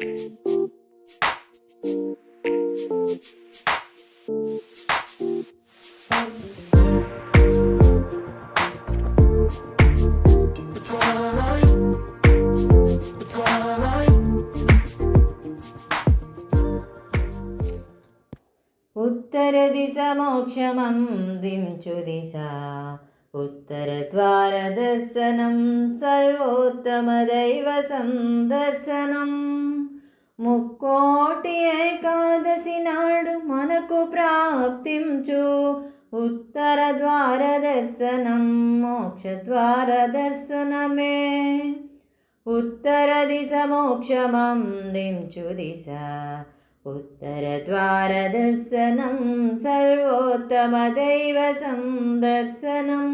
ఉత్తర దిశ మోక్షమం దించు దిశ ముక్కోటి ఏకాదశి నాడు మనకు ప్రాప్తించు. ఉత్తర ద్వార దర్శనం మోక్ష ద్వార దర్శనమే. ఉత్తర దిశ మోక్షమం దించు దిశ. ఉత్తర ద్వార దర్శనం సర్వోత్తమ దైవ సందర్శనం.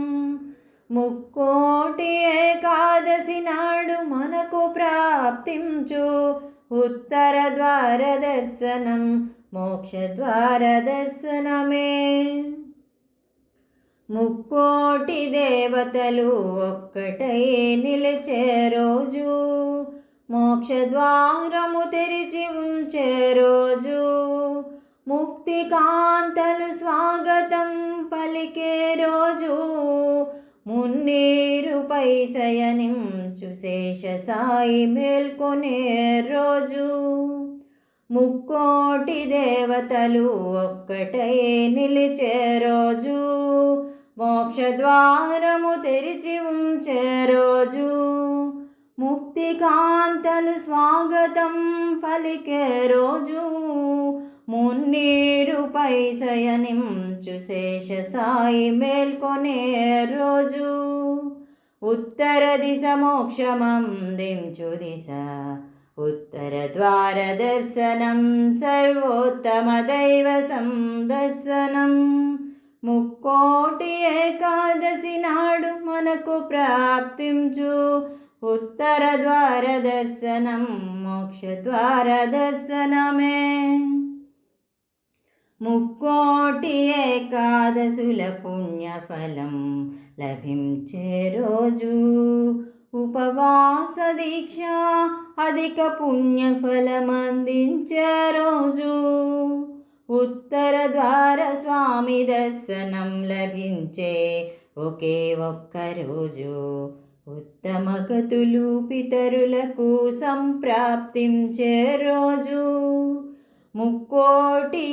ముక్కోటి ఏకాదశి నాడు మనకు ప్రాప్తించు. ఉత్తర ద్వార దర్శనం మోక్ష దర్శనమే ముక్కోటి దేవతలు ఒక్కటై నిలిచే రోజు మోక్షద్వారము తెరిచి ఉంచే రోజు. ముక్తి కాంతలు స్వాగతం పలికే రోజు మున్నీరు పైసయనిం చుశేష సాయి మేల్కొనే రోజు. ముక్కోటి దేవతలు ఒక్కటై నిలిచే రోజు. మోక్షద్వారము తెరిచి ఉంచే రోజు. ముక్తికాంతలు స్వాగతం పలికే రోజు. మున్నీరు పైసయనించు శేష సాయి మేల్కొనే రోజు. ఉత్తర దిశ మోక్షమందించు దిశ. ఉత్తర ద్వార దర్శనం సర్వోత్తమ దైవ సందర్శనం. ముక్కోటి ఏకాదశి నాడు మనకు ప్రాప్తించు. ఉత్తర ద్వార దర్శనం మోక్ష ద్వార దర్శనమే. ముక్కోటి ఏకాదశుల పుణ్యఫలం లభించే రోజు ఉపవాస దీక్ష అధిక పుణ్యఫలం అందించే రోజు ఉత్తర ద్వార స్వామి దర్శనం లభించే ఒకే ఒక్క రోజు ఉత్తమ గతులు పితరులకు సంప్రాప్తించే రోజు ముక్కోటి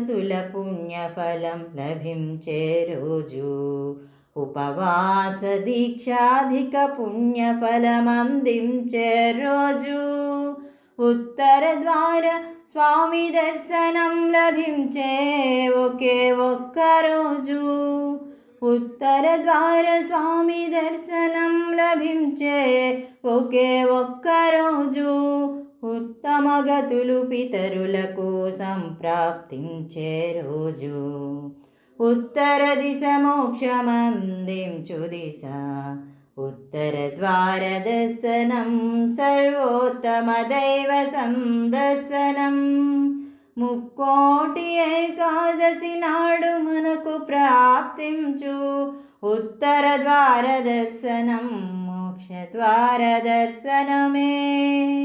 సుల పుణ్యఫలం లభించే రోజు ఉపవాస దీక్షాధిక పుణ్యఫలమందించే రోజు ఉత్తర ద్వార స్వామి దర్శనం లభించే ఒకే ఒక్క రోజు ఉత్తర ద్వార స్వామి దర్శనం లభించే ఒకే ఒక్క రోజు ఉత్తమ గతులు పితరులకు సంప్రాప్తించే రోజు. ఉత్తర దిశ మోక్షమందించు దిశ. ఉత్తర ద్వార దర్శనం సర్వోత్తమ దైవ సందర్శనం. ముక్కోటి ఏకాదశి నాడు మనకు ప్రాప్తించు. ఉత్తర ద్వార దర్శనం మోక్ష ద్వార దర్శనమే.